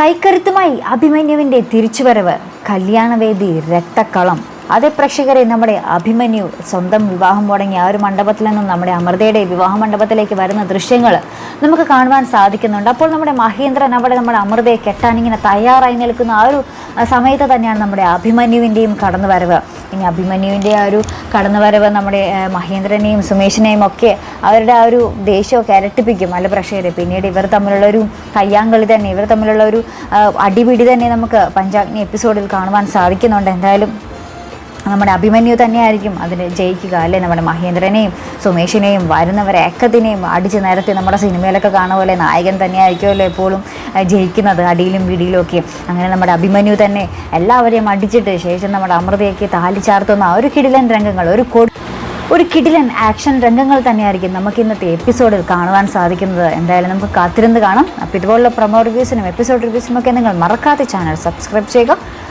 കൈക്കരുത്തുമായി അഭിമന്യുവിന്റെ തിരിച്ചുവരവ്. കല്യാണവേദി രക്തക്കളം. അതേ പ്രേക്ഷകരെ നമ്മുടെ അഭിമന്യു സ്വന്തം വിവാഹം മുടങ്ങി ആ ഒരു മണ്ഡപത്തിൽ നിന്നും നമ്മുടെ അമൃതയുടെ വിവാഹ മണ്ഡപത്തിലേക്ക് വരുന്ന ദൃശ്യങ്ങൾ നമുക്ക് കാണുവാൻ സാധിക്കുന്നുണ്ട്. അപ്പോൾ നമ്മുടെ മഹേന്ദ്രൻ അവിടെ നമ്മുടെ അമൃതയെ കെട്ടാൻ ഇങ്ങനെ തയ്യാറായി നിൽക്കുന്ന ആ ഒരു സമയത്ത് തന്നെയാണ് നമ്മുടെ അഭിമന്യുവിന്റെയും കടന്നുവരവ്. ഇനി അഭിമന്യുവിന്റെ ആ ഒരു കടന്നുവരവ് നമ്മുടെ മഹേന്ദ്രനെയും സുമേഷിനെയും ഒക്കെ അവരുടെ ആ ഒരു ദേഷ്യമൊക്കെ ഇരട്ടിപ്പിക്കും അല്ല പ്രേക്ഷകരെ പിന്നീട് ഇവർ തമ്മിലുള്ള ഒരു കയ്യാങ്കളി തന്നെ ഇവർ തമ്മിലുള്ള ഒരു അടിപിടി തന്നെ നമുക്ക് പഞ്ചാഗ്നി എപ്പിസോഡിൽ കാണുവാൻ സാധിക്കുന്നുണ്ട്. എന്തായാലും നമ്മുടെ അഭിമന്യു തന്നെയായിരിക്കും അതിന് ജയിക്കുക അല്ലേ? നമ്മുടെ മഹേന്ദ്രനെയും സുമേഷിനെയും വരുന്നവരെ ഏക്കത്തിനെയും അടിച്ച് നിരത്തി നമ്മുടെ സിനിമയിലൊക്കെ കാണുക പോലെ നായകൻ തന്നെയായിരിക്കുമല്ലോ എപ്പോഴും ജയിക്കുന്നത് അടിയിലും പിടിയിലും ഒക്കെ. അങ്ങനെ നമ്മുടെ അഭിമന്യു തന്നെ എല്ലാവരെയും അടിച്ചിട്ട് ശേഷം നമ്മുടെ അമൃതയൊക്കെ താലി ചാർത്തുന്ന ആ ഒരു കിടിലൻ രംഗങ്ങൾ ഒരു കൊ ഒരു കിടിലൻ ആക്ഷൻ രംഗങ്ങൾ തന്നെയായിരിക്കും നമുക്ക് ഇന്നത്തെ എപ്പിസോഡിൽ കാണുവാൻ സാധിക്കുന്നത്. എന്തായാലും നമുക്ക് കാത്തിരുന്ന് കാണാം. അപ്പോൾ ഇതുപോലുള്ള പ്രൊമോ റിവ്യൂസിനും എപ്പിസോഡ് റിവ്യൂസിനും ഒക്കെ നിങ്ങൾ മറക്കാത്ത ചാനൽ സബ്സ്ക്രൈബ് ചെയ്യുക.